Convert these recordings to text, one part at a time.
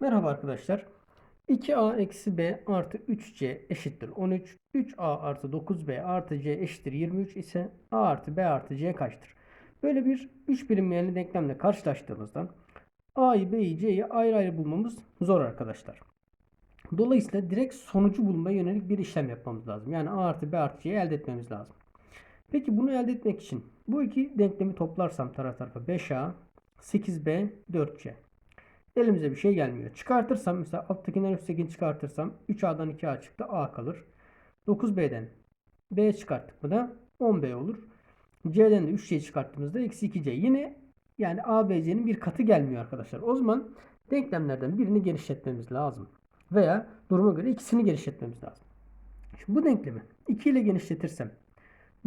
Merhaba arkadaşlar. 2a eksi b artı 3c eşittir 13. 3a artı 9b artı c eşittir 23 ise a artı b artı c kaçtır? Böyle bir 3 bilinmeyenli denklemle karşılaştığımızda a'yı b'yi c'yi ayrı ayrı bulmamız zor arkadaşlar. Dolayısıyla direkt sonucu bulmaya yönelik bir işlem yapmamız lazım. Yani a artı b artı c'yi elde etmemiz lazım. Peki bunu elde etmek için bu iki denklemi toplarsam taraf tarafa 5a 8b 4c. Elimize bir şey gelmiyor. Çıkartırsam mesela alttakinden üsttekini çıkartırsam 3A'dan 2A çıktı. A kalır. 9B'den B çıkarttık mı da 10B olur. C'den de 3C çıkarttığımızda eksi 2C. Yine yani A, B, C'nin bir katı gelmiyor arkadaşlar. O zaman denklemlerden birini genişletmemiz lazım. Veya duruma göre ikisini genişletmemiz lazım. Şimdi bu denklemi 2 ile genişletirsem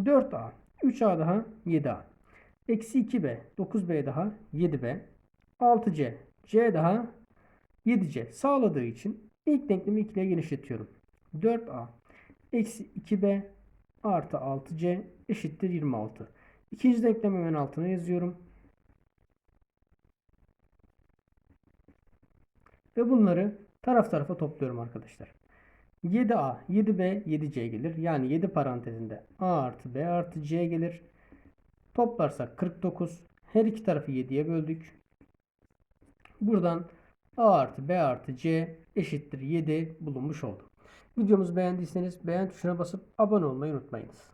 4A, 3A daha 7A. Eksi 2B, 9B daha 7B. 6C, C daha 7C sağladığı için ilk denklemi 2 ile genişletiyorum. 4A eksi 2B artı 6C eşittir 26. İkinci denklemi hemen altına yazıyorum. Ve bunları taraf tarafa topluyorum arkadaşlar. 7A, 7B, 7C gelir. Yani 7 parantezinde A artı B artı C gelir. Toplarsak 49. Her iki tarafı 7'ye böldük. Buradan A artı B artı C eşittir 7 bulunmuş oldu. Videomuzu beğendiyseniz beğen tuşuna basıp abone olmayı unutmayınız.